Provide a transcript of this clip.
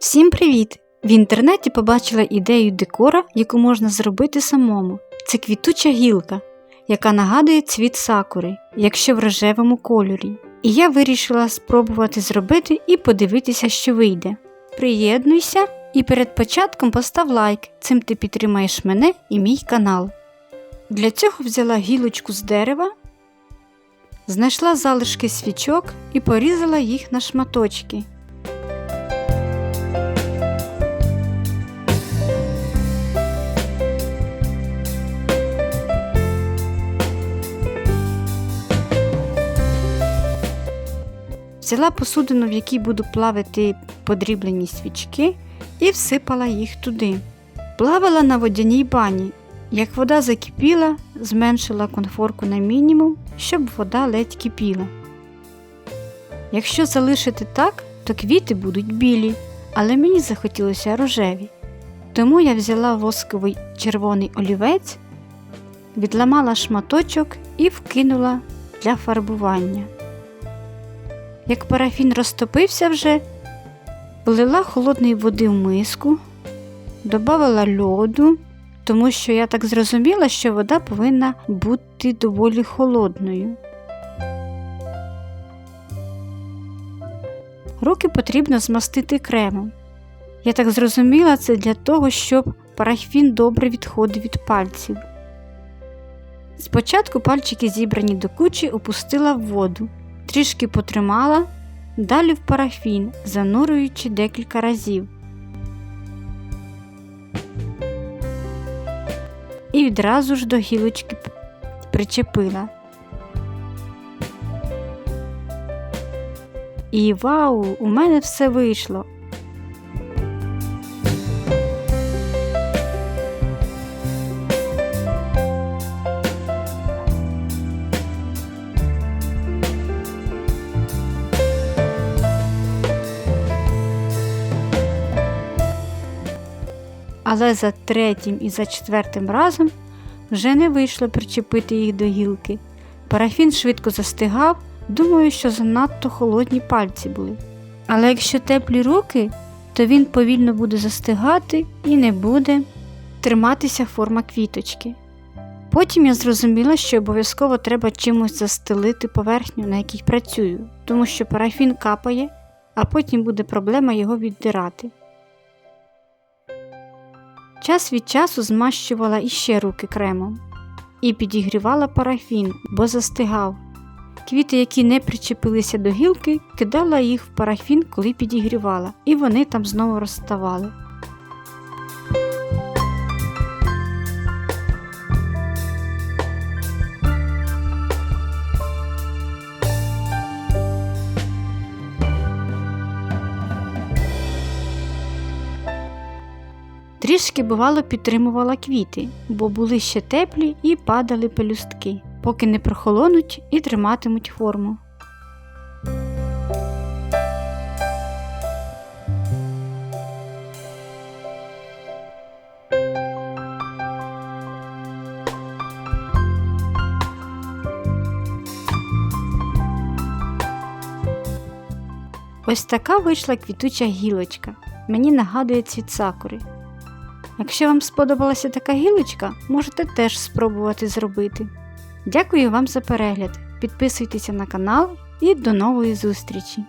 Всім привіт! В інтернеті побачила ідею декора, яку можна зробити самому. Це квітуча гілка, яка нагадує цвіт сакури, якщо в рожевому кольорі. І я вирішила спробувати зробити і подивитися, що вийде. Приєднуйся і перед початком постав лайк, цим ти підтримаєш мене і мій канал. Для цього взяла гілочку з дерева, знайшла залишки свічок і порізала їх на шматочки. Взяла посудину, в якій буду плавити подріблені свічки, і всипала їх туди. Плавала на водяній бані. Як вода закипіла, зменшила конфорку на мінімум, щоб вода ледь кипіла. Якщо залишити так, то квіти будуть білі, але мені захотілося рожеві. Тому я взяла восковий червоний олівець, відламала шматочок і вкинула для фарбування. Як парафін розтопився вже, влила холодної води в миску, додала льоду, тому що я так зрозуміла, що вода повинна бути доволі холодною. Руки потрібно змастити кремом. Я так зрозуміла, це для того, щоб парафін добре відходив від пальців. Спочатку пальчики зібрані до кучі опустила в воду трішки потримала, далі в парафін, занурюючи декілька разів. І відразу ж до гілочки причепила. І вау, у мене все вийшло. Але за третім і за четвертим разом вже не вийшло причепити їх до гілки. Парафін швидко застигав, думаю, що занадто холодні пальці були. Але якщо теплі руки, то він повільно буде застигати і не буде триматися форма квіточки. Потім я зрозуміла, що обов'язково треба чимось застелити поверхню, на якій працюю, тому що парафін капає, а потім буде проблема його віддирати. Час від часу змащувала іще руки кремом і підігрівала парафін, бо застигав. Квіти, які не причепилися до гілки, кидала їх в парафін, коли підігрівала, і вони там знову розставали. Трішки, бувало, підтримувала квіти, бо були ще теплі і падали пелюстки, поки не прохолонуть і триматимуть форму. Ось така вийшла квітуча гілочка. Мені нагадує цвіт сакури. Якщо вам сподобалася така гілочка, можете теж спробувати зробити. Дякую вам за перегляд. Підписуйтеся на канал і до нової зустрічі!